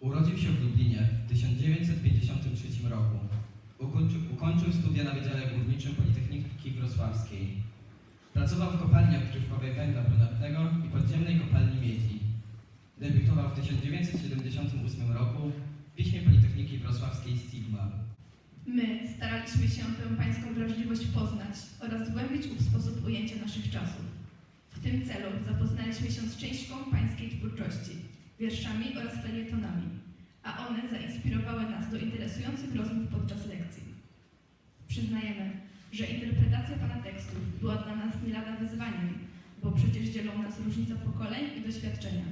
Urodził się w Lublinie w 1953 roku. Ukończył, ukończył studia na Wydziale Górniczym Politechniki Wrocławskiej. Pracował w kopalniach grzywkowej węgla brunatnego i podziemnej kopalni miedzi. Debiutował w 1978 roku w piśmie Politechniki Wrocławskiej Sigma. My staraliśmy się tę pańską wrażliwość poznać oraz zgłębić ów sposób ujęcia naszych czasów. W tym celu zapoznaliśmy się z częścią pańskiej twórczości, wierszami oraz felietonami, a one zainspirowały nas do interesujących rozmów podczas lekcji. Przyznajemy, że interpretacja pana tekstów była dla nas nie lada wyzwaniem, bo przecież dzielą nas różnica pokoleń i doświadczenia.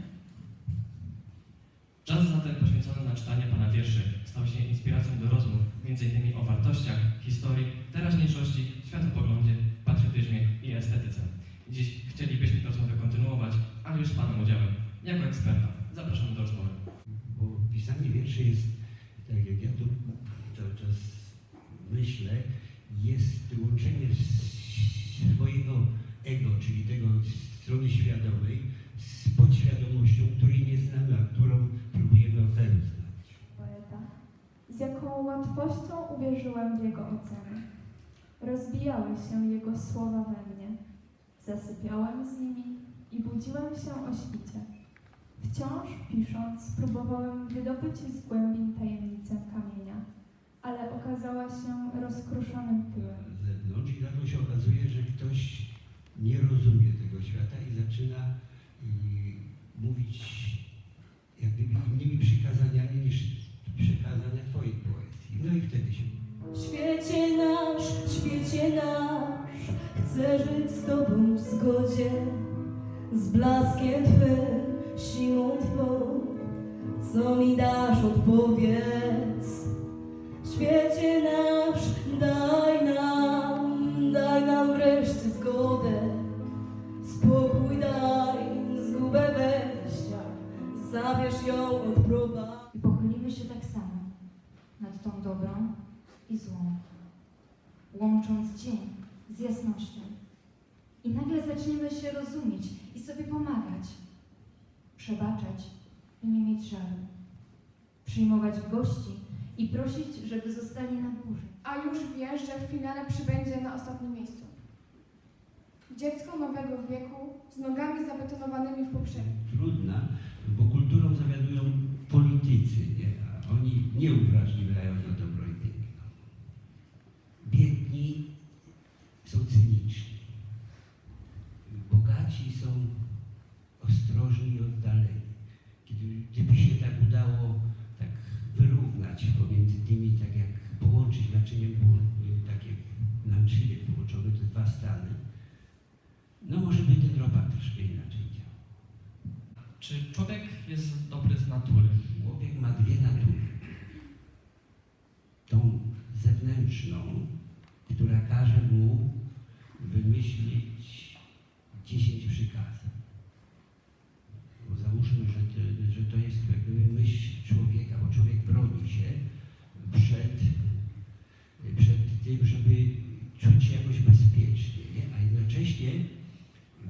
Czas zatem poświęcony na czytanie Pana wierszy stał się inspiracją do rozmów m.in. o wartościach, historii, teraźniejszości, światopoglądzie, patriotyzmie i estetyce. Dziś chcielibyśmy tę rozmowę kontynuować, ale już z Panem udziałem. Jako eksperta zapraszamy do rozmowy. Bo pisanie wierszy jest, tak jak ja tu cały czas myślę, jest łączenie swojego ego, czyli tego strony świadomej, z podświadomością, której nie znamy, a którą próbujemy opełznać. poeta. Z jaką łatwością uwierzyłem w jego oceny. Rozbijały się jego słowa we mnie. Zasypiałem z nimi i budziłem się o świcie. Wciąż pisząc, próbowałem wydobyć z głębin tajemnicę kamienia, ale okazała się rozkruszonym pyłem. zewnątrz i nagle się okazuje, że ktoś nie rozumie tego świata i zaczyna y, mówić jakby innymi przykazaniami niż przekazania Twojej poezji. No i wtedy się Świecie nasz, świecie nasz, chcę żyć z Tobą w zgodzie, z blaskiem Twym, siłą Twą, co mi dasz, odpowiedz. Świecie nasz, daj nam, daj nam wreszcie zgodę, spokój daj, zgubę weźcia, zabierz ją, odprowadź. i pochylimy się tak samo nad tą dobrą i złą, łącząc dzień z jasnością. I nagle zaczniemy się rozumieć i sobie pomagać, przebaczać i nie mieć żalu, przyjmować w gości i prosić, żeby zostali na górze. a już wiesz, że w finale przybędzie na ostatnim miejscu. Dziecko nowego wieku z nogami zabetonowanymi w poprzednim. trudna, bo kulturą zawiadują politycy, nie? a oni nie uwrażliwiają na dobro i piękno. Biedni są cyniczni, bogaci są ostrożni i oddaleni. Kiedy, gdyby się tak udało tak wyrównać tymi, tak jak połączyć naczyniem, połą- tak jak Chile połączone te dwa stany, no może by ten robak troszkę inaczej działał. Czy człowiek jest dobry z natury? Człowiek ma dwie natury. Tą zewnętrzną, która każe mu wymyślić dziesięć przykazań. Bo załóżmy, że to, że to jest jakby myśl człowieka, bo człowiek broni się przed, przed tym, żeby czuć się jakoś bezpiecznie, nie? a jednocześnie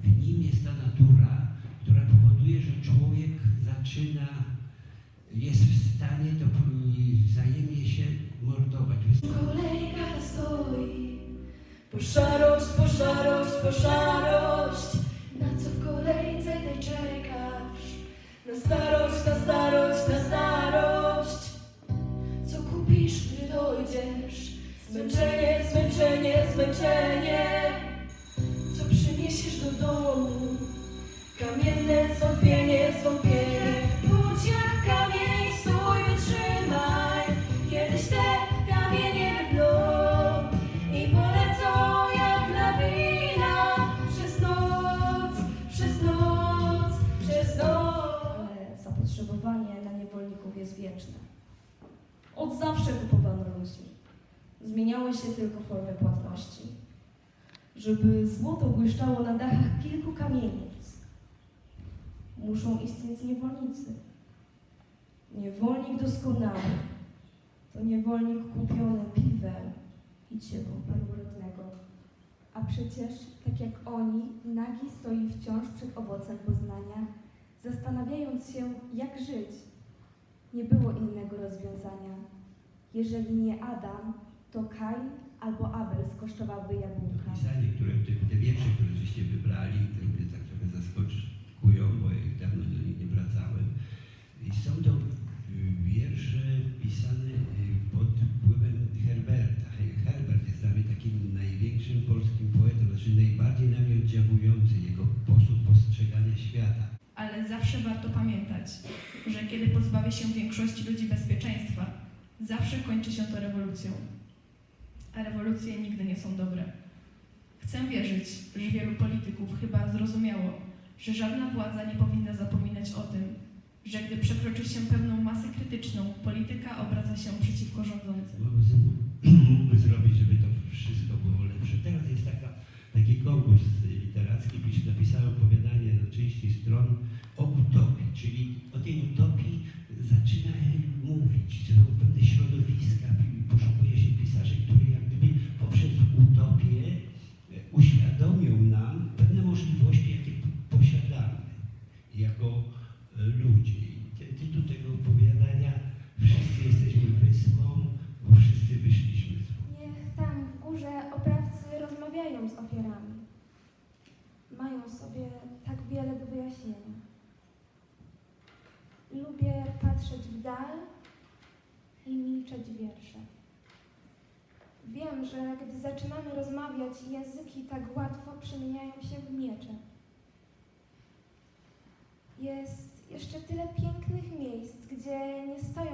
w nim jest ta natura, która powoduje, że człowiek zaczyna, jest w stanie to wzajemnie się mordować. Kolejka stoi, po szarość, po szarość, po szarość. Na co w kolejce tej czekasz? Na starość, na starość, na starość. Co kupisz, gdy dojdziesz? Zmęczenie, zmęczenie, zmęczenie. Co przyniesiesz do domu? Kamienne zwątpienie. Zapotrzebowanie na niewolników jest wieczne. Od zawsze kupowano ludzi. Zmieniały się tylko formy płatności. Żeby złoto błyszczało na dachach kilku kamienic, muszą istnieć niewolnicy. Niewolnik doskonały to niewolnik kupiony piwem i ciepłą Pierwotnego. A przecież, tak jak oni, nagi stoi wciąż przed owocem poznania, zastanawiając się, jak żyć. Nie było innego rozwiązania. Jeżeli nie Adam, to Kain albo Abel skosztowałby jabłka. Pisanie, które te, te wiersze, które żeście wybrali, które mnie tak trochę zaskakują, bo ja dawno do nich nie wracałem. I są to y, wiersze pisane y, pod wpływem Herberta. He- Herbert jest dla mnie takim największym polskim poetą, znaczy najbardziej na mnie oddziałujący, jego sposób postrzegania świata. Zawsze warto pamiętać, że kiedy pozbawi się większości ludzi bezpieczeństwa, zawsze kończy się to rewolucją. A rewolucje nigdy nie są dobre. Chcę wierzyć, że wielu polityków chyba zrozumiało, że żadna władza nie powinna zapominać o tym, że gdy przekroczy się pewną masę krytyczną, polityka obraca się przeciwko rządzącym. mógłby zrobić, żeby to wszystko było lepsze. Teraz jest taka, taki konkurs literacki, napisałem opowiadanie na 30 stron to są pewne środowiska, poszukuje się pisarzy, którzy jak gdyby poprzez utopię e, uświadomią nam pewne możliwości, jakie posiadamy jako e, ludzie. I ty- tytuł tego opowiadania Wszyscy jesteśmy wyspą, bo wszyscy wyszliśmy z wody. Niech tam w górze oprawcy rozmawiają z ofiarami. Mają sobie tak wiele do wyjaśnienia. Lubię patrzeć w dal i milczeć wiersze. Wiem, że gdy zaczynamy rozmawiać, języki tak łatwo przemieniają się w miecze. Jest jeszcze tyle pięknych miejsc, gdzie nie stoją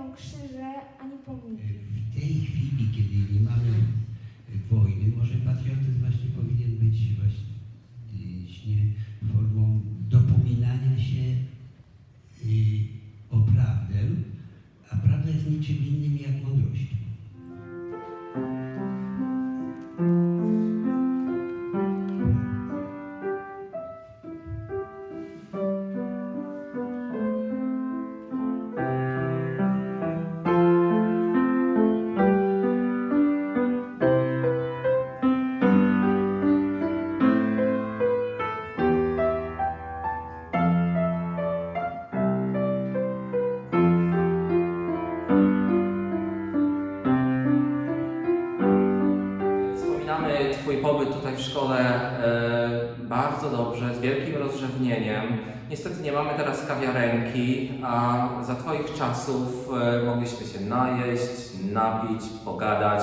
w szkole e, bardzo dobrze, z wielkim rozrzewnieniem. Niestety nie mamy teraz kawiarenki, a za Twoich czasów e, mogliśmy się najeść, napić, pogadać.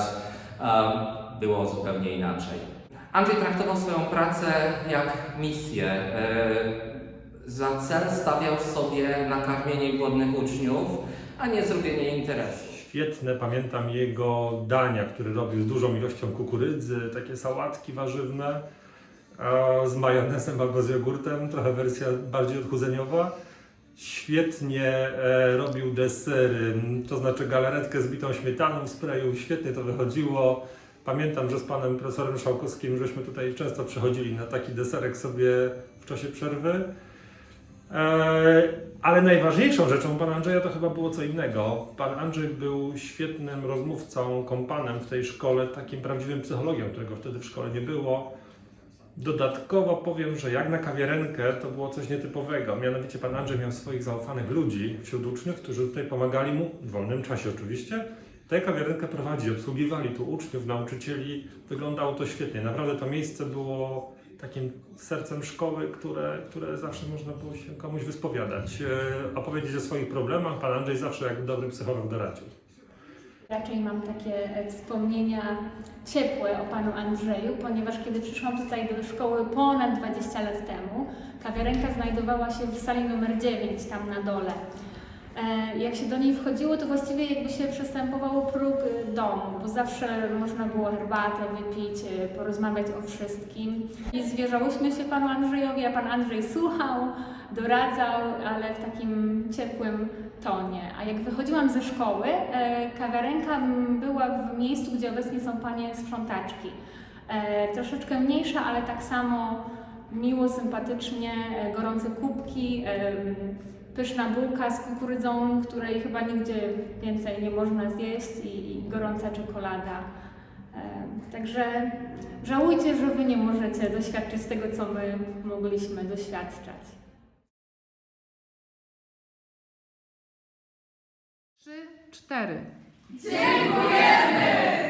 Było zupełnie inaczej. Andrzej traktował swoją pracę jak misję. E, za cel stawiał sobie nakarmienie głodnych uczniów, a nie zrobienie interesu. Świetne, pamiętam jego dania, które robił z dużą ilością kukurydzy, takie sałatki warzywne z majonezem albo z jogurtem, trochę wersja bardziej odchudzeniowa. Świetnie e, robił desery, to znaczy galaretkę z bitą śmietaną, sprayu, świetnie to wychodziło. Pamiętam, że z panem profesorem Szałkowskim żeśmy tutaj często przychodzili na taki deserek sobie w czasie przerwy. E, Ale najważniejszą rzeczą pana Andrzeja to chyba było co innego. Pan Andrzej był świetnym rozmówcą, kompanem w tej szkole, takim prawdziwym psychologiem, którego wtedy w szkole nie było. Dodatkowo powiem, że jak na kawiarenkę to było coś nietypowego. Mianowicie pan Andrzej miał swoich zaufanych ludzi wśród uczniów, którzy tutaj pomagali mu, w wolnym czasie oczywiście, tę kawiarenkę prowadzić. Obsługiwali tu uczniów, nauczycieli. Wyglądało to świetnie. Naprawdę to miejsce było takim sercem szkoły, które, które zawsze można było się komuś wyspowiadać, e, opowiedzieć o swoich problemach. Pan Andrzej zawsze jak dobry psycholog doradził. Raczej mam takie e, wspomnienia ciepłe o panu Andrzeju, ponieważ kiedy przyszłam tutaj do szkoły ponad 20 lat temu, kawiarenka znajdowała się w sali numer 9, tam na dole. E, Jak się do niej wchodziło, to właściwie jakby się przestępowało próg e, domu, bo zawsze można było herbatę wypić, e, porozmawiać o wszystkim. I zwierzałyśmy się panu Andrzejowi, a pan Andrzej słuchał, doradzał, ale w takim ciepłym tonie. A jak wychodziłam ze szkoły, e, kawiarenka była w miejscu, gdzie obecnie są panie sprzątaczki. E, Troszeczkę mniejsza, ale tak samo miło, sympatycznie, gorące kubki, pyszna bułka z kukurydzą, której chyba nigdzie więcej nie można zjeść i, i gorąca czekolada. E, Także żałujcie, że Wy nie możecie doświadczyć tego, co my mogliśmy doświadczać. cztery. Dziękujemy